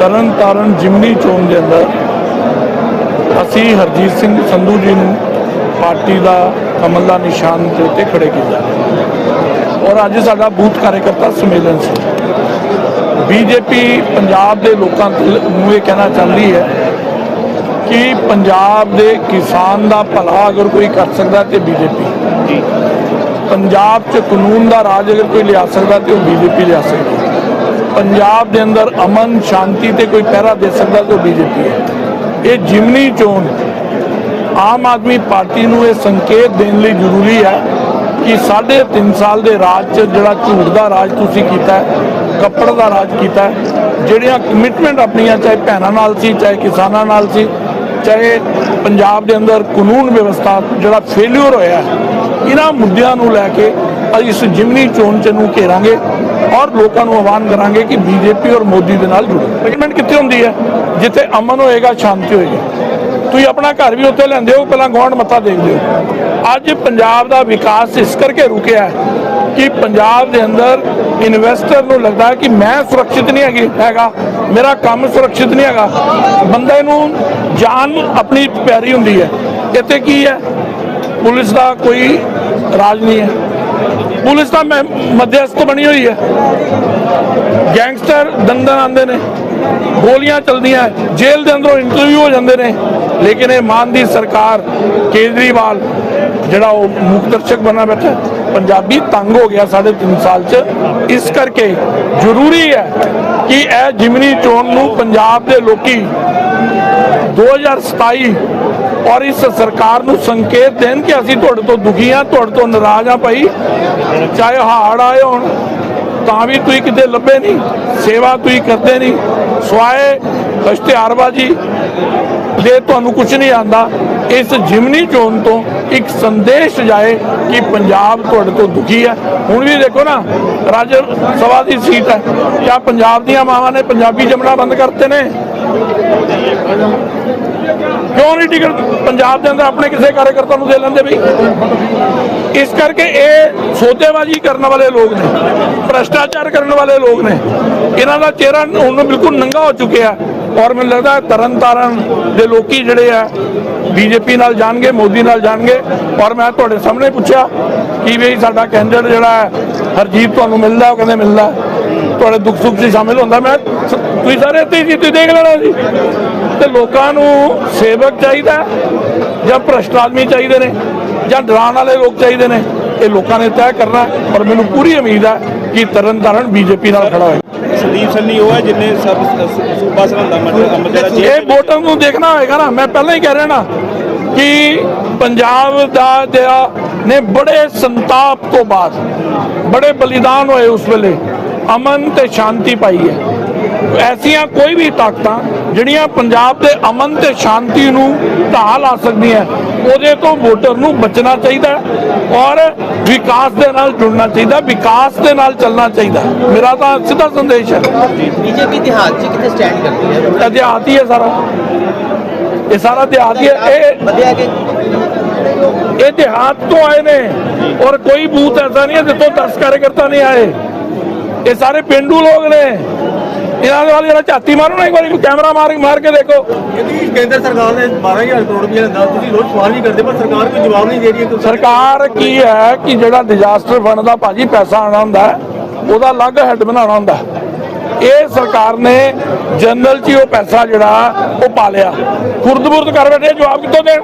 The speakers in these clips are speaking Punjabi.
ਤਰਨ ਤਾਰਨ ਜਿਮਨੀ ਚੋਣ ਦੇ ਅੰਦਰ ਅਸੀਂ ਹਰਜੀਤ ਸਿੰਘ ਸੰਧੂ ਜੀ ਨੂੰ ਪਾਰਟੀ ਦਾ ਕਮਲ ਦਾ ਨਿਸ਼ਾਨ ਦੇ ਉੱਤੇ ਖੜੇ ਕੀਤਾ। ਔਰ ਅੱਜ ਸਾਡਾ ਬੂਥ ਕਾਰਜਕਰਤਾ ਸੰਮੇਲਨ ਸੀ। ਬੀਜੇਪੀ ਪੰਜਾਬ ਦੇ ਲੋਕਾਂ ਨੂੰ ਇਹ ਕਹਿਣਾ ਚਾਹੁੰਦੀ ਹੈ ਕਿ ਪੰਜਾਬ ਦੇ ਕਿਸਾਨ ਦਾ ਭਲਾ ਅਗਰ ਕੋਈ ਕਰ ਸਕਦਾ ਤੇ ਬੀਜੇਪੀ। ਪੰਜਾਬ 'ਚ ਕਾਨੂੰਨ ਦਾ ਰਾਜ ਅਗਰ ਕੋਈ ਲਿਆ ਸਕਦਾ ਤੇ ਉਹ ਬੀਜੇਪੀ ਲਿਆ ਸਕਦੀ। ਪੰਜਾਬ ਦੇ ਅੰਦਰ ਅਮਨ, ਸ਼ਾਂਤੀ ਤੇ ਕੋਈ ਪਹਿਰਾ ਦੇ ਸਕਦਾ ਤੇ ਉਹ ਬੀਜੇਪੀ ਹੈ। ਇਹ ਜਿਮਨੀ ਚੋਣ ਆਮ ਆਦਮੀ ਪਾਰਟੀ ਨੂੰ ਇਹ ਸੰਕੇਤ ਦੇਣ ਲਈ ਜ਼ਰੂਰੀ ਹੈ ਕਿ ਸਾਢੇ ਤਿੰਨ ਸਾਲ ਦੇ ਰਾਜ 'ਚ ਜਿਹੜਾ ਝੂਠ ਦਾ ਰਾਜ ਤੁਸੀਂ ਕੀਤਾ ਕੱਪੜ ਦਾ ਰਾਜ ਕੀਤਾ ਜਿਹੜੀਆਂ ਕਮਿਟਮੈਂਟ ਆਪਣੀਆਂ, ਚਾਹੇ ਭੈਣਾਂ ਨਾਲ ਸੀ, ਚਾਹੇ ਕਿਸਾਨਾਂ ਨਾਲ ਸੀ, ਚਾਹੇ ਪੰਜਾਬ ਦੇ ਅੰਦਰ ਕਾਨੂੰਨ ਵਿਵਸਥਾ ਜਿਹੜਾ ਫੇਲਿਅਰ ਹੋਇਆ ਇਹਨਾਂ ਮੁੱਦਿਆਂ ਨੂੰ ਲੈ ਕੇ ਅਸੀਂ ਇਸ ਜਿਮਨੀ ਚੋਣ ਚ ਨੂੰ ਘੇਰਾਂਗੇ। ਔਰ ਲੋਕਾਂ ਨੂੰ ਆਹਵਾਨ ਕਰਾਂਗੇ ਕਿ ਬੀਜੇਪੀ ਔਰ ਮੋਦੀ ਦੇ ਨਾਲ ਜੁੜੋ। ਕਮਿਟਮੈਂਟ ਕਿੱਥੇ ਹੁੰਦੀ ਹੈ? ਜਿੱਥੇ ਅਮਨ ਹੋਏਗਾ, ਸ਼ਾਂਤੀ ਹੋਏਗੀ। ਤੁਸੀਂ ਆਪਣਾ ਘਰ ਵੀ ਉੱਥੇ ਲੈਂਦੇ ਹੋ, ਪਹਿਲਾਂ ਗਵਾਂਢ ਮੱਥਾ ਦੇਖਦੇ ਹੋ। ਅੱਜ ਪੰਜਾਬ ਦਾ ਵਿਕਾਸ ਇਸ ਕਰਕੇ ਰੁਕਿਆ ਹੈ ਕਿ ਪੰਜਾਬ ਦੇ ਅੰਦਰ ਇਨਵੈਸਟਰ ਨੂੰ ਲੱਗਦਾ ਕਿ ਮੈਂ ਸੁਰੱਖਿਅਤ ਨਹੀਂ ਹੈਗੀ, ਹੈਗਾ। ਮੇਰਾ ਕੰਮ ਸੁਰੱਖਿਅਤ ਨਹੀਂ ਹੈਗਾ। ਬੰਦੇ ਨੂੰ ਜਾਨ ਆਪਣੀ ਪਿਆਰੀ ਹੁੰਦੀ ਹੈ। ਇੱਥੇ ਕੀ ਹੈ? ਪੁਲਿਸ ਦਾ ਕੋਈ ਰਾਜ ਨਹੀਂ ਹੈ। ਪੁਲਿਸ ਤਾਂ ਮੈਂ ਮਧਿਅਸਥ ਬਣੀ ਹੋਈ ਹੈ। ਗੈਂਗਸਟਰ ਦੰਦਨ ਆਉਂਦੇ ਨੇ, ਗੋਲੀਆਂ ਚਲਦੀਆਂ, ਜੇਲ੍ਹ ਦੇ ਅੰਦਰੋਂ ਇੰਟਰਵਿਊ ਹੋ ਜਾਂਦੇ ਨੇ। ਲੇਕਿਨ ਇਹ ਮਾਨ ਦੀ ਸਰਕਾਰ ਕੇਜਰੀਵਾਲ, ਜਿਹੜਾ ਉਹ ਮੁੱਖ ਦਰਸ਼ਕ ਬਣਾ ਬੈਠਾ, ਪੰਜਾਬੀ ਤੰਗ ਹੋ ਗਿਆ ਸਾਢੇ ਤਿੰਨ ਸਾਲ ਚ। ਇਸ ਕਰਕੇ ਜ਼ਰੂਰੀ ਹੈ ਕਿ ਇਹ ਜਿਮਨੀ ਚੋਣ ਨੂੰ ਪੰਜਾਬ ਦੇ ਲੋਕੀ 2027 ਔਰ ਇਸ ਸਰਕਾਰ ਨੂੰ ਸੰਕੇਤ ਦੇਣ ਕਿ ਅਸੀਂ ਤੁਹਾਡੇ ਤੋਂ ਦੁਖੀ ਹਾਂ, ਤੁਹਾਡੇ ਤੋਂ ਨਾਰਾਜ਼ ਹਾਂ ਭਾਈ। ਚਾਹੇ ਹਾੜ ਆਏ ਹੋਣ, ਤਾਂ ਵੀ ਤੁਸੀਂ ਕਿਤੇ ਲੱਭੇ ਨਹੀਂ, ਸੇਵਾ ਤੁਸੀਂ ਕਰਦੇ ਨਹੀਂ। ਸਵਾਏ ਇਸ਼ਤਿਹਾਰਬਾਜ਼ੀ ਦੇ ਤੁਹਾਨੂੰ ਕੁਝ ਨਹੀਂ ਆਂਦਾ ਇਸ ਜਿਮਨੀ ਚੋਣ ਤੋਂ ਇੱਕ ਸੰਦੇਸ਼ ਜਾਏ ਕਿ ਪੰਜਾਬ ਤੁਹਾਡੇ ਤੋਂ ਦੁਖੀ ਹੈ। ਹੁਣ ਵੀ ਦੇਖੋ ਨਾ, ਰਾਜ ਸਭਾ ਦੀ ਸੀਟ ਹੈ। ਕਿਆ ਪੰਜਾਬ ਦੀਆਂ ਮਾਵਾਂ ਨੇ ਪੰਜਾਬੀ ਜਮਣਾ ਬੰਦ ਕਰਤੇ ਨੇ। ਕਿਉਂ ਨਹੀਂ ਟਿਕਟ ਪੰਜਾਬ ਦੇ ਅੰਦਰ ਆਪਣੇ ਕਿਸੇ ਕਾਰਜਕਰਤਾ ਨੂੰ ਦੇ ਲੈਂਦੇ ਬਈ? ਇਸ ਕਰਕੇ ਇਹ ਸੌਦੇਬਾਜ਼ੀ ਕਰਨ ਵਾਲੇ ਲੋਕ ਨੇ, ਭ੍ਰਸ਼ਟਾਚਾਰ ਕਰਨ ਵਾਲੇ ਲੋਕ ਨੇ। ਇਹਨਾਂ ਦਾ ਚਿਹਰਾ ਹੁਣ ਬਿਲਕੁਲ ਨੰਗਾ ਹੋ ਚੁੱਕਿਆ। ਔਰ ਮੈਨੂੰ ਲੱਗਦਾ ਤਰਨ ਤਾਰਨ ਦੇ ਲੋਕੀ ਜਿਹੜੇ ਆ ਬੀਜੇਪੀ ਨਾਲ ਜਾਣਗੇ, ਮੋਦੀ ਨਾਲ ਜਾਣਗੇ। ਔਰ ਮੈਂ ਤੁਹਾਡੇ ਸਾਹਮਣੇ ਪੁੱਛਿਆ ਕਿ ਵੀ ਸਾਡਾ ਕੈਂਡੀਡੇਟ ਜਿਹੜਾ ਹੈ, ਹਰਜੀਤ ਤੁਹਾਨੂੰ ਮਿਲਦਾ ਉਹ ਕਹਿੰਦੇ ਮਿਲਦਾ ਤੁਹਾਡੇ ਦੁੱਖ ਸੁੱਖ 'ਚ ਸ਼ਾਮਿਲ ਹੁੰਦਾ ਮੈਂ ਤੁਸੀਂ ਸਾਰੇ ਇੱਥੇ ਜੀ ਤੁਸੀਂ ਦੇਖ ਲੈਣਾ ਜੀ ਤੇ ਲੋਕਾਂ ਨੂੰ ਸੇਵਕ ਚਾਹੀਦਾ ਜਾਂ ਭ੍ਰਸ਼ਟ ਆਦਮੀ ਚਾਹੀਦੇ ਨੇ ਜਾਂ ਡਰਾਉਣ ਵਾਲੇ ਲੋਕ ਚਾਹੀਦੇ ਨੇ, ਇਹ ਲੋਕਾਂ ਨੇ ਤੈਅ ਕਰਨਾ ਹੈ। ਔਰ ਮੈਨੂੰ ਪੂਰੀ ਉਮੀਦ ਹੈ ਕਿ ਤਰਨ ਤਾਰਨ ਬੀਜੇਪੀ ਨਾਲ ਖੜਾ ਹੋਏ ਸੰਦੀਪ ਸੰਨੀ ਉਹ ਹੈ ਜਿੰਨੇ ਸਭ ਸੂਬਾ ਸਰਹੰਦਾ ਮੰਡਲ ਅੰਮ੍ਰਿਤਸਰ ਦਾ ਇਹ ਵੋਟਾਂ ਨੂੰ ਦੇਖਣਾ ਹੋਏਗਾ ਨਾ ਮੈਂ ਪਹਿਲਾਂ ਹੀ ਕਹਿ ਰਿਹਾ ਨਾ ਕਿ ਪੰਜਾਬ ਦਾ ਜਿਹੜਾ ਨੇ ਬੜੇ ਸੰਤਾਪ ਤੋਂ ਬਾਅਦ ਬੜੇ ਬਲੀਦਾਨ ਹੋਏ ਉਸ ਵੇਲੇ। ਅਮਨ ਤੇ ਸ਼ਾਂਤੀ ਪਾਈ ਹੈ। ਐਸੀਆਂ ਕੋਈ ਵੀ ਤਾਕਤਾਂ ਜਿਹੜੀਆਂ ਪੰਜਾਬ ਦੇ ਅਮਨ ਤੇ ਸ਼ਾਂਤੀ ਨੂੰ ਢਾਹ ਲਾ ਸਕਦੀਆਂ ਉਹਦੇ ਤੋਂ ਵੋਟਰ ਨੂੰ ਬਚਣਾ ਚਾਹੀਦਾ ਹੈ ਔਰ ਵਿਕਾਸ ਦੇ ਨਾਲ ਜੁੜਨਾ ਚਾਹੀਦਾ ਵਿਕਾਸ ਦੇ ਨਾਲ ਚੱਲਣਾ ਚਾਹੀਦਾ ਮੇਰਾ ਤਾਂ ਸਿੱਧਾ ਸੰਦੇਸ਼ ਹੈ। ਬੀਜੇਪੀ ਇਤਿਹਾਸ 'ਚ ਕਿੱਥੇ ਸਟੈਂਡ ਕਰਦੀ ਹੈ? ਇਹ ਦਿਹਾਤੀ ਹੈ ਸਾਰਾ। ਇਹ ਸਾਰਾ ਦਿਹਾਤੀ ਹੈ ਇਹ ਵਧਿਆ ਕਿ ਇਹ ਦਿਹਾਤ ਤੋਂ ਆਏ ਨੇ ਔਰ ਕੋਈ ਬੂਥ ਐਸਾ ਨਹੀਂ ਹੈ ਜਿੱਥੋਂ 10 ਕਾਰਜਕਰਤਾ ਨਹੀਂ ਆਏ। ਇਹ ਸਾਰੇ ਪਿੰਡੂ ਲੋਕ ਨੇ। ਇਹਨਾਂ ਦੇ ਵੱਲ ਜਿਹੜਾ ਝਾਤੀ ਮਾਰੋ ਨਾ ਇੱਕ ਵਾਰੀ ਕੈਮਰਾ ਮਾਰ ਮਾਰ ਕੇ ਦੇਖੋ। ਕੇਂਦਰ ਸਰਕਾਰ ਨੇ 12000 ਕਰੋੜ ਰੁਪਏ ਲੈਂਦਾ ਤੁਸੀਂ ਰੋਜ਼ ਸਵਾਲ ਨਹੀਂ ਕਰਦੇ ਪਰ ਸਰਕਾਰ ਕੋਈ ਜਵਾਬ ਨਹੀਂ ਦੇ ਰਹੀ ਹੈ ਸਰਕਾਰ ਕੀ ਹੈ ਕਿ ਜਿਹੜਾ ਡਿਜ਼ਾਸਟਰ ਫੰਡ ਦਾ ਭਾਜੀ ਪੈਸਾ ਆਣਾ ਹੁੰਦਾ ਉਹਦਾ ਅਲੱਗ ਹੈੱਡ ਬਣਾਉਣਾ ਹੁੰਦਾ। ਇਹ ਸਰਕਾਰ ਨੇ ਜਨਰਲ ਹੀ ਉਹ ਪੈਸਾ ਜਿਹੜਾ ਉਹ ਪਾ ਲਿਆ। ਖੁਰਦ-ਬੁਰਦ ਕਰ ਬੈਠੇ ਜਵਾਬ ਕਿੱਥੋਂ ਦੇਣ?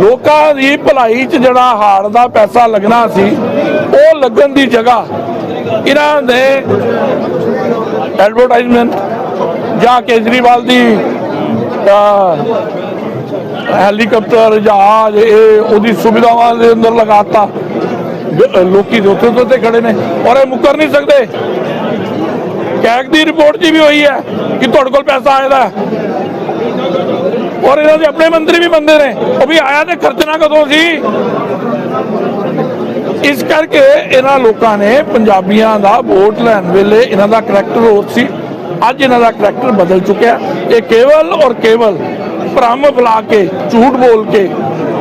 ਲੋਕਾਂ ਦੀ ਭਲਾਈ 'ਚ ਜਿਹੜਾ ਹਾੜ ਦਾ ਪੈਸਾ ਲੱਗਣਾ ਸੀ ਉਹ ਲੱਗਣ ਦੀ ਜਗ੍ਹਾ ਇਹਨਾਂ ਨੇ ਐਡਵਰਟਾਈਜ਼ਮੈਂਟ ਜਾਂ ਕੇਜਰੀਵਾਲ ਦੀ ਹੈਲੀਕਾਪਟਰ ਜਹਾਜ਼, ਇਹ ਉਹਦੀ ਸੁਵਿਧਾਵਾਂ ਦੇ ਅੰਦਰ ਲਗਾਤਾ। ਲੋਕੀ ਦੇ ਉੱਥੇ ਖੜੇ ਨੇ ਔਰ ਇਹ ਮੁੱਕਰ ਨਹੀਂ ਸਕਦੇ। ਕੈਗ ਦੀ ਰਿਪੋਰਟ ਜੀ ਵੀ ਹੋਈ ਹੈ ਕਿ ਤੁਹਾਡੇ ਕੋਲ ਪੈਸਾ ਆਇਦਾ ਹੈ ਔਰ ਇਹਨਾਂ ਦੇ ਆਪਣੇ ਮੰਤਰੀ ਵੀ ਬੰਦੇ ਨੇ। ਉਹ ਵੀ ਆਇਆ ਤੇ ਖਰਚਣਾ ਕਦੋਂ ਸੀ? ਇਸ ਕਰਕੇ ਇਹਨਾਂ ਲੋਕਾਂ ਨੇ ਪੰਜਾਬੀਆਂ ਦਾ ਵੋਟ ਲੈਣ ਵੇਲੇ ਇਹਨਾਂ ਦਾ ਕਰੈਕਟਰ ਹੋਰ ਸੀ। ਅੱਜ ਇਹਨਾਂ ਦਾ ਕਰੈਕਟਰ ਬਦਲ ਚੁੱਕਿਆ ਇਹ ਕੇਵਲ ਔਰ ਕੇਵਲ ਭ੍ਰਮ ਫੈਲਾ ਕੇ ਝੂਠ ਬੋਲ ਕੇ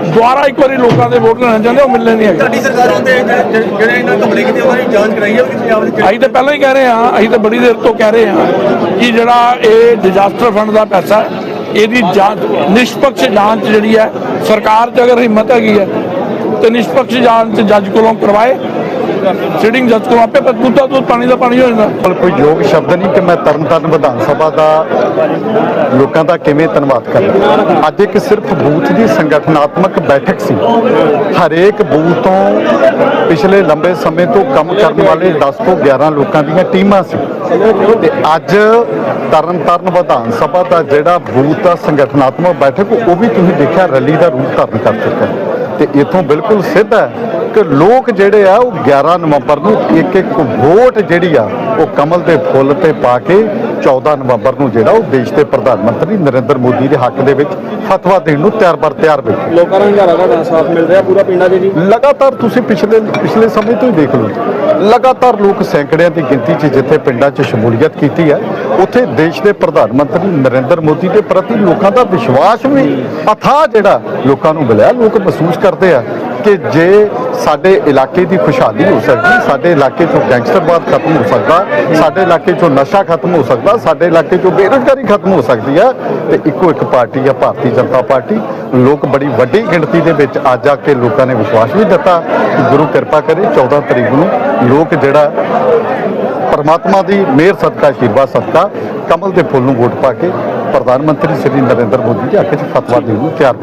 ਦੁਬਾਰਾ ਇੱਕ ਵਾਰੀ ਲੋਕਾਂ ਦੇ ਵੋਟ ਲੈਣਾ ਚਾਹੁੰਦੇ ਉਹ ਮਿਲਣੇ ਨਹੀਂ ਹੈਗੇ। ਤੁਹਾਡੀ ਸਰਕਾਰਾਂ ਦੇ ਜਿਹੜੇ ਇਹਨਾਂ ਘਪਲੇ ਕੀਤੇ ਉਹਨਾਂ ਦੀ ਜਾਂਚ ਕਰਾਈ ਹੈ ਕਿ ਪੰਜਾਬ ਦੇ ਅਸੀਂ ਤਾਂ ਪਹਿਲਾਂ ਹੀ ਕਹਿ ਰਹੇ ਹਾਂ ਅਸੀਂ ਤਾਂ ਬੜੀ ਦੇਰ ਤੋਂ ਕਹਿ ਰਹੇ ਹਾਂ ਕਿ ਜਿਹੜਾ ਇਹ ਡਿਜ਼ਾਸਟਰ ਫੰਡ ਦਾ ਪੈਸਾ ਇਹਦੀ ਜਾਂਚ ਨਿਸ਼ਪਕਸ਼ ਜਾਂਚ ਜਿਹੜੀ ਹੈ ਸਰਕਾਰ 'ਚ ਅਗਰ ਹਿੰਮਤ ਹੈਗੀ ਹੈ ਤੇ ਨਿਸ਼ਪਕਸ਼ ਜਾਂਚ ਜੱਜ ਕੋਲੋਂ ਕਰਵਾਏ। ਸਿਟਿੰਗ ਜੱਜ ਕੋਲੋਂ ਆਪੇ ਦੁੱਧਾ ਦੁੱਧ ਪਾਣੀ ਦਾ ਪਾਣੀ ਹੋ ਜਾਂਦਾ। ਕੋਈ ਯੋਗ ਸ਼ਬਦ ਨਹੀਂ ਕਿ ਮੈਂ ਤਰਨਤਾਰਨ ਵਿਧਾਨ ਸਭਾ ਦਾ ਲੋਕਾਂ ਦਾ ਕਿਵੇਂ ਧੰਨਵਾਦ ਕਰਾਂ? ਅੱਜ ਇੱਕ ਸਿਰਫ ਬੂਥ ਦੀ ਸੰਗਠਨਾਤਮਕ ਬੈਠਕ ਸੀ। ਹਰੇਕ ਬੂਥ ਤੋਂ ਪਿਛਲੇ ਲੰਬੇ ਸਮੇਂ ਤੋਂ ਕੰਮ ਕਰਨ ਵਾਲੇ 10 ਤੋਂ 11 ਲੋਕਾਂ ਦੀਆਂ ਟੀਮਾਂ ਸੀ। ਤੇ ਅੱਜ ਤਰਨਤਾਰਨ ਵਿਧਾਨ ਸਭਾ ਦਾ ਜਿਹੜਾ ਬੂਥ ਦਾ ਸੰਗਠਨਾਤਮਕ ਬੈਠਕ, ਉਹ ਵੀ ਤੁਸੀਂ ਦੇਖਿਆ, ਰੈਲੀ ਦਾ ਰੂਪ ਧਾਰਨ ਕਰ ਚੁੱਕਾ ਹੈ। ਤੇ ਇਥੋਂ ਬਿਲਕੁਲ ਸਿੱਧ ਹੈ। ਕਿ ਲੋਕ ਜਿਹੜੇ ਆ ਉਹ 11 ਨਵੰਬਰ ਨੂੰ ਇੱਕ ਇੱਕ ਵੋਟ ਜਿਹੜੀ ਆ ਉਹ ਕਮਲ ਦੇ ਫੁੱਲ ਤੇ ਪਾ ਕੇ 14 ਨਵੰਬਰ ਨੂੰ ਜਿਹੜਾ ਉਹ ਦੇਸ਼ ਦੇ ਪ੍ਰਧਾਨ ਮੰਤਰੀ ਨਰਿੰਦਰ ਮੋਦੀ ਦੇ ਹੱਕ ਦੇ ਵਿੱਚ ਫਤਵਾ ਦੇਣ ਨੂੰ ਤਿਆਰ ਬਰ ਤਿਆਰ ਬੈਠੇ ਲੋਕਾਂ ਨੂੰ ਹੰਗਾਰਾ ਦਾ ਸਾਥ ਮਿਲ ਰਿਹਾ ਪੂਰਾ ਪਿੰਡਾਂ 'ਚ ਜੀ? ਲਗਾਤਾਰ ਤੁਸੀਂ ਪਿਛਲੇ ਪਿਛਲੇ ਸਮੇਂ ਤੋਂ ਹੀ ਦੇਖ ਲਓ। ਲਗਾਤਾਰ ਲੋਕ ਸੈਂਕੜਿਆਂ ਦੀ ਗਿਣਤੀ 'ਚ ਜਿੱਥੇ ਪਿੰਡਾਂ 'ਚ ਸ਼ਮੂਲੀਅਤ ਕੀਤੀ ਹੈ ਉੱਥੇ ਦੇਸ਼ ਦੇ ਪ੍ਰਧਾਨ ਮੰਤਰੀ ਨਰਿੰਦਰ ਮੋਦੀ ਦੇ ਪ੍ਰਤੀ ਲੋਕਾਂ ਦਾ ਵਿਸ਼ਵਾਸ ਵੀ ਅਥਾਹ ਜਿਹੜਾ ਲੋਕਾਂ ਨੂੰ ਮਿਲਿਆ ਲੋਕ ਮਹਿਸੂਸ ਕਰਦੇ ਆ। ਕਿ ਜੇ ਸਾਡੇ ਇਲਾਕੇ ਦੀ ਖੁਸ਼ਹਾਲੀ ਹੋ ਸਕਦੀ, ਸਾਡੇ ਇਲਾਕੇ 'ਚੋਂ ਗੈਂਗਸਟਰਵਾਦ ਖਤਮ ਹੋ ਸਕਦਾ, ਸਾਡੇ ਇਲਾਕੇ 'ਚੋਂ ਨਸ਼ਾ ਖਤਮ ਹੋ ਸਕਦਾ, ਸਾਡੇ ਇਲਾਕੇ 'ਚੋਂ ਬੇਰੁਜ਼ਗਾਰੀ ਖਤਮ ਹੋ ਸਕਦੀ ਹੈ, ਤੇ ਇੱਕੋ ਇੱਕ ਪਾਰਟੀ ਆ ਭਾਰਤੀ ਜਨਤਾ ਪਾਰਟੀ। ਲੋਕ ਬੜੀ ਵੱਡੀ ਗਿਣਤੀ ਦੇ ਵਿੱਚ ਅੱਜ ਆ ਕੇ ਲੋਕਾਂ ਨੇ ਵਿਸ਼ਵਾਸ ਵੀ ਦਿੱਤਾ ਗੁਰੂ ਕਿਰਪਾ ਕਰੇ 14 ਤਰੀਕ ਨੂੰ ਲੋਕ ਜਿਹੜਾ ਪਰਮਾਤਮਾ ਦੀ ਮਿਹਰ ਸਦਕਾ ਆਸ਼ੀਰਵਾਦ ਸਦਕਾ, ਕਮਲ ਦੇ ਫੁੱਲ ਨੂੰ ਵੋਟ ਪਾ ਕੇ ਪ੍ਰਧਾਨ ਮੰਤਰੀ ਸ੍ਰੀ ਨਰਿੰਦਰ ਮੋਦੀ ਦੇ ਹੱਕ 'ਚ ਫਤਵਾ ਦੇਣ ਨੂੰ ਤਿਆਰ